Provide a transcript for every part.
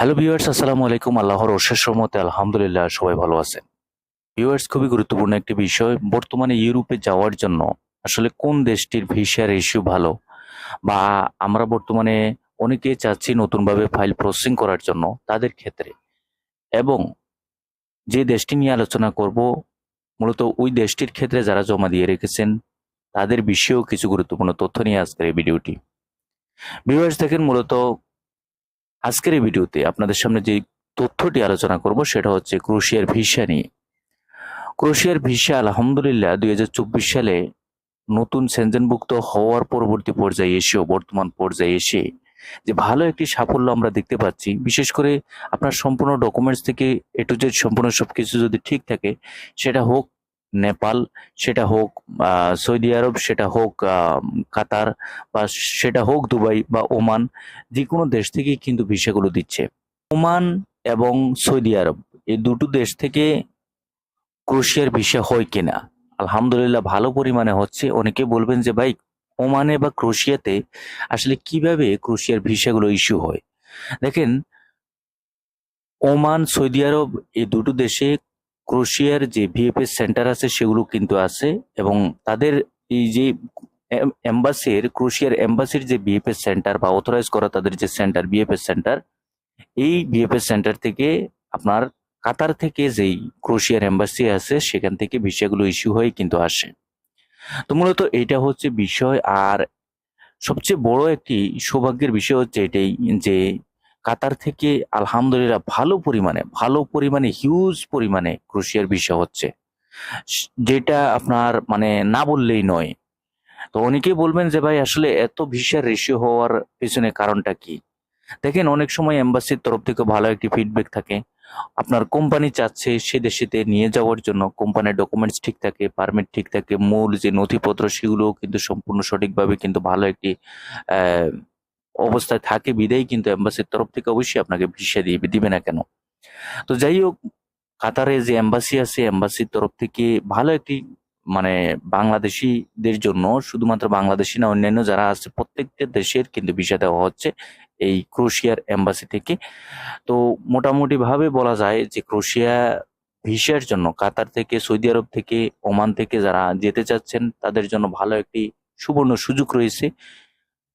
Hello viewers আসসালামু আলাইকুম। আল্লাহর অশেষ রহমতে আলহামদুলিল্লাহ, সবাই ভালো আছেন। ভিউয়ার্স খুবই গুরুত্বপূর্ণ একটি বিষয়, বর্তমানে ইউরোপে যাওয়ার জন্য। আসলে কোন দেশটির ভিসার রেশিও ভালো? বা আমরা বর্তমানে অনেকে চাচ্ছি নতুনভাবে ফাইল প্রসেসিং করার জন্য তাদের ক্ষেত্রে। এবং যে দেশটি নিয়ে আলোচনা করব, মূলত ওই দেশটির ক্ষেত্রে যারা জমা দিয়ে রেখেছেন, তাদের বিষয়েও কিছু গুরুত্বপূর্ণ তথ্য নিয়ে আজকের এই ভিডিওটি। ভিউয়ার্স দেখেন মূলত আজকের এই ভিডিওতে আপনাদের সামনে যে তথ্যটি আলোচনা করব সেটা হচ্ছে ক্রোশিয়ার ভিসা নিয়ে। ক্রোশিয়ার ভিসা আলহামদুলিল্লাহ দুই হাজার চব্বিশ সালে নতুন সেনজেনভুক্ত হওয়ার পরবর্তী পর্যায়ে এসেও বর্তমান পর্যায়ে এসে যে ভালো একটি সাফল্য আমরা দেখতে পাচ্ছি, বিশেষ করে আপনার সম্পূর্ণ ডকুমেন্টস থেকে এ টু জেড সম্পূর্ণ সব কিছু যদি ঠিক থাকে, সেটা হোক নেপাল, সেটা হোক সৌদি আরব, সেটা হোক কাতার বা সেটা হোক দুবাই বা ওমান যে কোনো দেশ থেকেই কিন্তু ভিসাগুলো দিচ্ছে। ওমান এবং সৌদি আরব, এই দুটো দেশ থেকে ক্রোশিয়ার ভিসা হয় কিনা? আলহামদুলিল্লাহ ভালো পরিমাণে হচ্ছে। অনেকে বলবেন যে, ভাই, ওমানে বা ক্রোশিয়াতে আসলে কীভাবে ক্রোশিয়ার ভিসাগুলো ইস্যু হয়? দেখেন, ওমান, সৌদি আরব, এই দুটো দেশে ক্রোশিয়ার যে ভিএফএস সেন্টার আছে, সেগুলো কিন্তু আছে এবং তাদের এই যে এম্বাসির, ক্রোশিয়ার এম্বাসির যে বিএফএস সেন্টার বা অথরাইজ করা তাদের যে সেন্টার বিএফএস সেন্টার, এই বিএফএস সেন্টার থেকে আপনার কাতার থেকে যেই ক্রোশিয়ার এম্বাসি আছে, সেখান থেকে ভিসাগুলো ইস্যু হয়ে কিন্তু আসে। তো মূলত এটা হচ্ছে বিষয়, আর সবচেয়ে বড় একটি সৌভাগ্যের বিষয় হচ্ছে এটাই যে কাতার থেকে আলহামদুলিল্লাহ ভালো পরিমাণে ভালো পরিমাণে হিউজ পরিমাণে ক্রুশিয়ার ভিসা হচ্ছে। যেটা আপনার মানে না বললেই নয়। তো অনেকেই বলবেন যে ভাই, আসলে এত ভিসার রেশিও হওয়ার পেছনে কারণটা কি? দেখেন, অনেক সময় এম্বাসির তরফ থেকে ভালো একটি ফিডব্যাক থাকে। আপনার কোম্পানি চাচ্ছে সে দেশেতে নিয়ে যাওয়ার জন্য কোম্পানির ডকুমেন্টস ঠিক থাকে পারমিট ঠিক থাকে, মূল যে নথিপত্র সেগুলোও কিন্তু সম্পূর্ণ সঠিকভাবে কিন্তু ভালো একটি অবস্থায় থাকে, বিদায় কিন্তু এম্বাসির তরফ থেকে অবশ্যই আপনাকে ভিসা দিয়ে দিবে না কেন? তো যাই হোক, কাতারে যে এম্বাসি আছে এম্বাসির তরফ থেকে ভালো একটি মানে বাংলাদেশিদের জন্য, শুধুমাত্র বাংলাদেশি না, অন্যান্য যারা আছে, প্রত্যেকটা দেশের কিন্তু ভিসা দেওয়া হচ্ছে এই ক্রোশিয়ার এম্বাসি থেকে। তো মোটামুটি ভাবে বলা যায় যে ক্রোশিয়া ভিসার জন্য কাতার থেকে, সৌদি আরব থেকে, ওমান থেকে যারা যেতে চাচ্ছেন, তাদের জন্য ভালো একটি সুবর্ণ সুযোগ রয়েছে।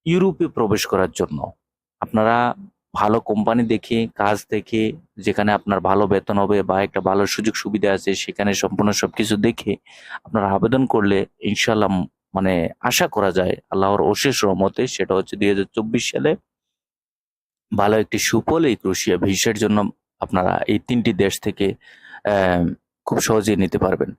ইউরোপে প্রবেশ করার জন্য। আপনারা ভালো কোম্পানি দেখে, কাজ দেখে, যেখানে আপনার ভালো বেতন হবে বা একটা ভালো সুযোগ সুবিধা আছে, সেখানে সম্পূর্ণ সবকিছু দেখে আপনারা আবেদন করলে ইনশাল্লাহ মানে আশা করা যায় আল্লাহর অশেষ রহমতে সেটা হচ্ছে দুই হাজার চব্বিশ সালে ভালো একটি সুফল এই ক্রোশিয়া ভিসার জন্য আপনারা এই তিনটি দেশ থেকে খুব সহজেই নিতে পারবেন।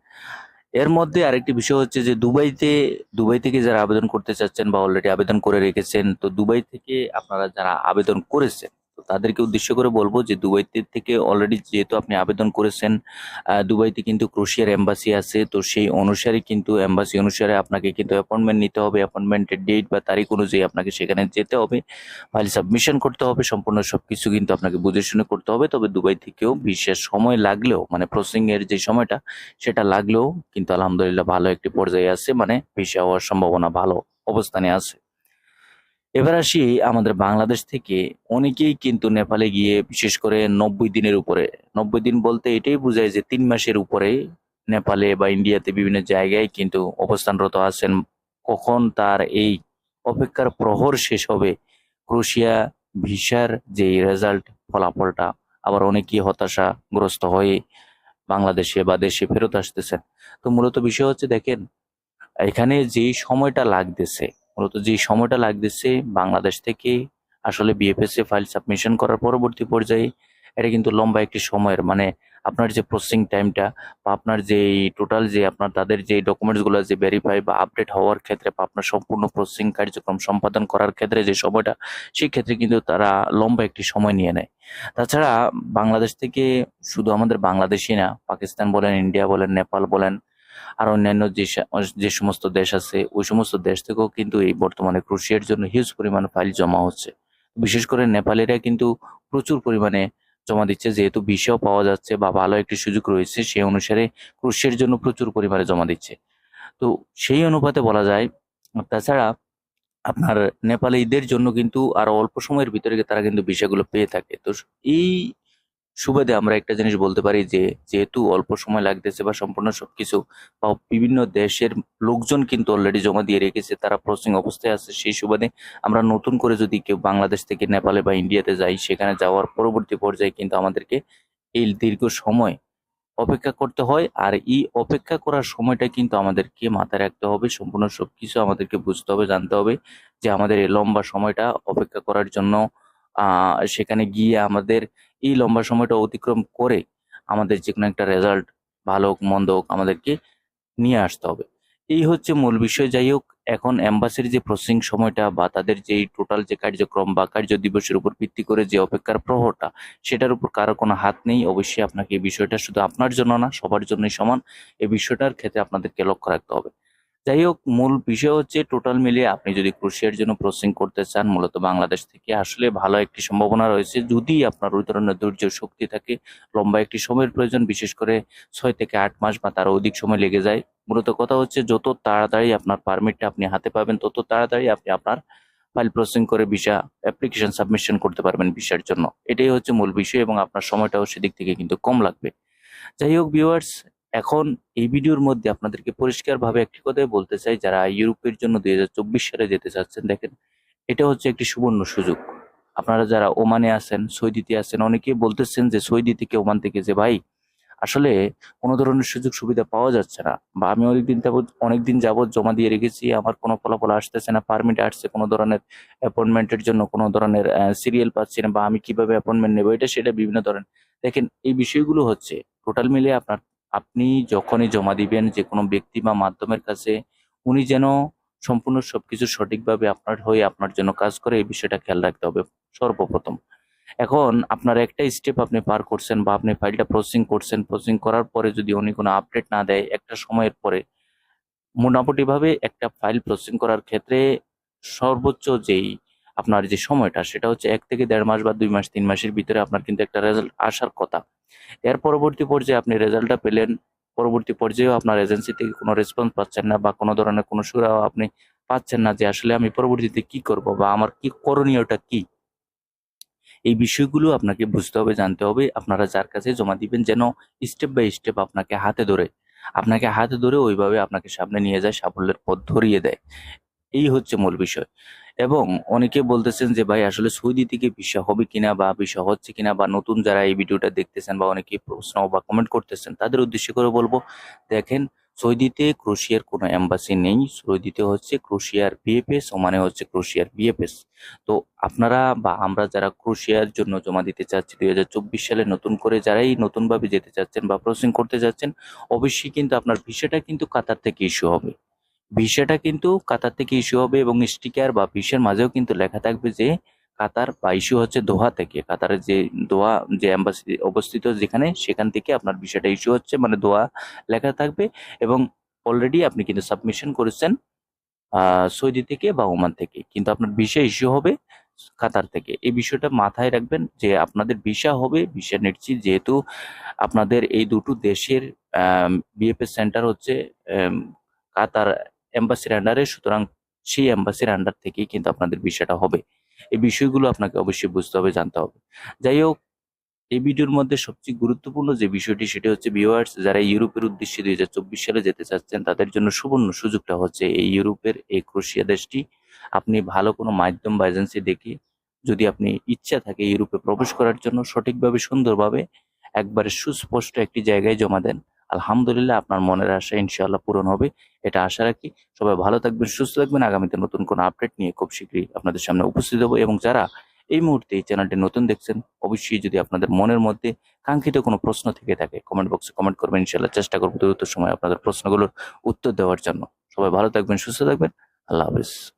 এর মধ্যে আরেকটি বিষয় হচ্ছে যে দুবাইতে, দুবাই থেকে যারা আবেদন করতে চাচ্ছেন বা অলরেডি আবেদন করে রেখেছেন, তো দুবাই থেকে আপনারা যারা আবেদন করেছেন তাদেরকে উদ্দেশ্য করে বলব যে দুবাইতে থেকে অলরেডি যেহেতু আপনি আবেদন করেছেন দুবাইতে কিন্তু ক্রোশিয়ার এম্বাসি আছে। তো সেই অনুসারে কিন্তু এম্বাসি অনুসারে আপনাকে কিন্তু অ্যাপয়েন্টমেন্ট নিতে হবে। অ্যাপয়েন্টমেন্টের ডেট বা তারিখ অনুযায়ী আপনাকে সেখানে যেতে হবে। ফাইল সাবমিশন করতে হবে। সম্পূর্ণ সবকিছু কিন্তু আপনাকে বুঝে শুনে করতে হবে। তবে দুবাই থেকেও বিশেষ সময় লাগলেও মানে প্রসেসিং এর যে সময়টা, সেটা লাগলেও কিন্তু আলহামদুলিল্লাহ ভালো একটি পর্যায়ে আছে। মানে ভিসা হওয়ার সম্ভাবনা ভালো অবস্থানে আছে। এবার আসি আমাদের বাংলাদেশ থেকে। অনেকেই কিন্তু নেপালে গিয়ে বিশেষ করে নব্বই দিনের উপরে, নব্বই দিন বলতে এটাই বোঝায় যে তিন মাসের উপরে নেপালে বা ইন্ডিয়াতে বিভিন্ন জায়গায় কিন্তু অবস্থানরত আছেন। কখন তার এই অপেক্ষার প্রহর শেষ হবে, ক্রোশিয়া ভিসার যে রেজাল্ট ফলাফলটা, আবার অনেকেই হতাশাগ্রস্ত হয়ে বাংলাদেশে বা দেশে ফেরত আসতেছেন। তো মূলত বিষয় হচ্ছে, দেখেন, এখানে যেই সময়টা লাগতেছে মূলত যেই সময়টা লাগতেছে বাংলাদেশ থেকে আসলে বিএফএস এ ফাইল সাবমিশন করার পরবর্তী পর্যায়ে, এটা কিন্তু লম্বা একটি সময়ের। মানে আপনার যে প্রসেসিং টাইমটা বা আপনার যে টোটাল যে আপনার তাদের যে ডকুমেন্টসগুলো যে ভেরিফাই বা আপডেট হওয়ার ক্ষেত্রে বা আপনার সম্পূর্ণ প্রসেসিং কার্যক্রম সম্পাদন করার ক্ষেত্রে যে সময়টা, সেই ক্ষেত্রে কিন্তু তারা লম্বা একটি সময় নিয়ে নেয়। তাছাড়া বাংলাদেশ থেকে শুধু আমাদের বাংলাদেশই না, পাকিস্তান বলেন ইন্ডিয়া বলেন নেপাল বলেন আর অন্যান্য যে যে সমস্ত দেশ আছে, ওই সমস্ত দেশ থেকেও কিন্তু এই বর্তমানে ক্রোশিয়ার জন্য হিউজ পরিমাণ ফাইল জমা হচ্ছে। বিশেষ করে নেপালিরা কিন্তু প্রচুর পরিমাণে জমা দিচ্ছে, যেহেতু ভিসাও পাওয়া যাচ্ছে বা ভালো একটি সুযোগ রয়েছে, সেই অনুসারে ক্রোশিয়ার জন্য প্রচুর পরিমাণে জমা দিচ্ছে। তো সেই অনুপাতে বলা যায়, তাছাড়া আপনার নেপালিদের জন্য কিন্তু আরও অল্প সময়ের ভিতরে তারা কিন্তু বিষয়গুলো পেয়ে থাকে। তো এই সুবাদে আমরা একটা জিনিস বলতে পারি যে, যেহেতু অল্প সময় লাগতেছে বা সম্পূর্ণ সবকিছু, বা বিভিন্ন দেশের লোকজন কিন্তু অলরেডি জমা দিয়ে রেখেছে, তারা প্রসেসিং অবস্থায় আছে, সেই সুবাদে আমরা নতুন করে যদি কেউ বাংলাদেশ থেকে নেপালে বা ইন্ডিয়াতে যাই, সেখানে যাওয়ার পরবর্তী পর্যায়ে কিন্তু আমাদেরকে এই দীর্ঘ সময় অপেক্ষা করতে হয়, আর এই অপেক্ষা করার সময়টা কিন্তু আমাদেরকে মাথায় রাখতে হবে, সম্পূর্ণ সব কিছু আমাদেরকে বুঝতে হবে, জানতে হবে যে আমাদের এই লম্বা সময়টা অপেক্ষা করার জন্য সেখানে গিয়ে আমাদের এই লম্বা সময়টা অতিক্রম করে আমাদের যে কোনো একটা রেজাল্ট ভালো হোক, মন্দ হোক, আমাদেরকে নিয়ে আসতে হবে। এই হচ্ছে মূল বিষয়। যাই হোক, এখন এম্বাসির যে প্রসেসিং সময়টা বা তাদের যে টোটাল যে কার্যক্রম বা কার্য দিবসের উপর ভিত্তি করে যে অপেক্ষার প্রহরটা, সেটার উপর কারও কোনো হাত নেই। অবশ্যই আপনাকে এই বিষয়টা শুধু আপনার জন্য না, সবার জন্যই সমান। এই বিষয়টার ক্ষেত্রে আপনাদেরকে লক্ষ্য রাখতে হবে। যাই হোক, মূল বিষয় হচ্ছে টোটাল মিলিয়ে আপনি যদি ক্রোশিয়ার জন্য প্রসেসিং করতে চান, মূলত বাংলাদেশ থেকে, আসলে ভালো একটি সম্ভাবনা রয়েছে। যদি আপনার ওই ধরনের ধৈর্য শক্তি থাকে, লম্বা একটি সময়ের প্রয়োজন, বিশেষ করে ছয় থেকে আট মাস বা তার অধিক সময় লেগে যায়। মূলত কথা হচ্ছে, যত তাড়াতাড়ি আপনার পারমিটটা আপনি হাতে পাবেন, তত তাড়াতাড়ি আপনি আপনার ফাইল প্রসেসিং করে ভিসা অ্যাপ্লিকেশন সাবমিশন করতে পারবেন ভিসার জন্য। এটাই হচ্ছে মূল বিষয় এবং আপনার সময়টাও সেদিক থেকে কিন্তু কম লাগবে। যাই হোক ভিউয়ার্স এখন এই ভিডিওর মধ্যে আপনাদেরকে পরিষ্কারভাবে একটি কথাই বলতে চাই, যারা ইউরোপের জন্য দুই হাজার চব্বিশ সালে যেতে চাচ্ছেন, দেখেন, এটা হচ্ছে একটি সুবর্ণ সুযোগ। আপনারা যারা ওমানে আছেন, সৌদিতে আছেন, অনেকেই বলতেছেন যে সৌদি থেকে ওমান থেকে যে, ভাই, আসলে কোনো ধরনের সুযোগ সুবিধা পাওয়া যাচ্ছে না বা আমি অনেকদিন যাবৎ অনেকদিন যাবৎ জমা দিয়ে রেখেছি, আমার কোনো ফলাফল আসতেছে না, পারমিট আসছে কোনো ধরনের অ্যাপয়েন্টমেন্টের জন্য, কোনো ধরনের সিরিয়াল পাচ্ছি না বা আমি কীভাবে অ্যাপয়েন্টমেন্ট নেব? এটা সেটা বিভিন্ন ধরনের। দেখেন, এই বিষয়গুলো হচ্ছে, টোটাল মিলে আপনার আপনি যখনই জমা দিবেন যে কোনো ব্যক্তি বা মাধ্যমের কাছে, উনি যেন সম্পূর্ণ সবকিছু সঠিকভাবে আপনার হয়ে আপনার জন্য কাজ করে, এই বিষয়টা খেয়াল রাখতে হবে সর্বপ্রথম। এখন আপনার একটা স্টেপ আপনি পার করছেন বা আপনি ফাইলটা প্রসেসিং করছেন প্রসেসিং করার পরে যদি উনি কোনো আপডেট না দেয় একটা সময়ের পরে, মোটামুটিভাবে একটা ফাইল প্রসেসিং করার ক্ষেত্রে সর্বোচ্চ যেই আপনার যে সময়টা, সেটা হচ্ছে এক থেকে দেড় মাস বা দুই মাস, তিন মাসের ভিতরে আপনার কিন্তু একটা রেজাল্ট আসার কথা। এর পরবর্তী পর্যায়ে আপনি রেজাল্টটা পেলেন, পরবর্তী পর্যায়েও আপনার এজেন্সি থেকে কোনো রেসপন্স পাচ্ছেন না বা কোনো ধরনের কোনো সুরাও আপনি পাচ্ছেন না যে আসলে আমি পরবর্তীতে কি করব বা আমার কি করণীয়টা কি। এই বিষয়গুলো আপনাকে বুঝতে হবে, জানতে হবে। আপনারা যার কাছে জমা দিবেন যেন স্টেপ বাই স্টেপ আপনাকে হাতে ধরে, আপনাকে হাতে ধরে ওইভাবে আপনাকে সামনে নিয়ে যায়, সাফল্যের পথ ধরিয়ে দেয়। এই হচ্ছে মূল বিষয়। এবং অনেকে বলতেছেন যে, ভাই, আসলে সৌদি থেকে ভিসা হবে কিনা বা ভিসা হচ্ছে কিনা বা নতুন যারা এই ভিডিওটা দেখতেছেন বা অনেকে প্রশ্ন বা কমেন্ট করতেছেন, তাদের উদ্দেশ্য করে বলব, দেখেন সৌদিতে ক্রোশিয়ার কোনো এম্বাসি নেই। সৌদিতে হচ্ছে ক্রোশিয়ার বিএফএস মানে হচ্ছে ক্রোশিয়ার বিএফএস তো আপনারা বা আমরা যারা ক্রোশিয়ার জন্য জমা দিতে চাচ্ছি, দুই হাজার চব্বিশ সালে নতুন করে যারাই নতুনভাবে যেতে চাচ্ছেন বা প্রসেসিং করতে যাচ্ছেন, অবশ্যই কিন্তু আপনার ভিসাটা কিন্তু কাতার থেকে ইস্যু হবে। ভিসাটা কিন্তু কাতার থেকে ইস্যু হবে এবং স্টিকার বা ভিসার মাঝেও কিন্তু লেখা থাকবে যে কাতার বা ইস্যু হচ্ছে দোহা থেকে। কাতারের যে দোহা যে অ্যাম্বাসি অবস্থিত যেখানে, সেখান থেকে আপনার ভিসাটা ইস্যু হচ্ছে মানে দোহা লেখা থাকবে এবং অলরেডি আপনি কিন্তু সাবমিশন করেছেন সৌদি থেকে বা ওমান থেকে। কিন্তু আপনার ভিসা ইস্যু হবে কাতার থেকে। এই বিষয়টা মাথায় রাখবেন যে আপনাদের ভিসা হবে, ভিসা নিশ্চিত যেহেতু আপনাদের এই দুটো দেশের বিএফএস সেন্টার হচ্ছে কাতার এম্বাসির আন্ডারে সুতরাং সেই এম্বাসির আন্ডার থেকেই কিন্তু আপনাদের বিষয়টা হবে। এই বিষয়গুলো আপনাকে অবশ্যই বুঝতে হবে, জানতে হবে। যাই হোক, এই ভিডিওর মধ্যে সবচেয়ে গুরুত্বপূর্ণ যে বিষয়টি, সেটি হচ্ছে ভিউয়ার্স যারা ইউরোপের উদ্দেশ্যে দুই হাজার চব্বিশ সালে যেতে চাচ্ছেন, তাদের জন্য সুবর্ণ সুযোগটা হচ্ছে এই ইউরোপের, এই ক্রোশিয়া দেশটি। আপনি ভালো কোনো মাধ্যম বা এজেন্সি দেখে যদি আপনি ইচ্ছা থাকে ইউরোপে প্রবেশ করার জন্য, সঠিকভাবে, সুন্দরভাবে একবারে সুস্পষ্ট একটি জায়গায় জমা দেন আলহামদুলিল্লাহ আপনার মনের আশা ইনশাআল্লাহ পূরণ হবে। এটা আশা রাখি। সবাই ভালো থাকবেন, সুস্থ থাকবেন। আগামীতে নতুন কোনো আপডেট নিয়ে খুব শীঘ্রই আপনাদের সামনে উপস্থিত হব এবং যারা এই মুহূর্তে এই চ্যানেলটি নতুন দেখছেন, অবশ্যই যদি আপনাদের মনের মধ্যে কাঙ্ক্ষিত কোনো প্রশ্ন থেকে থাকে কমেন্ট বক্সে কমেন্ট করবেন। ইনশাআল্লাহ চেষ্টা করব দ্রুত সময় আপনাদের প্রশ্নগুলোর উত্তর দেওয়ার জন্য। সবাই ভালো থাকবেন, সুস্থ থাকবেন। আল্লাহ হাফিজ।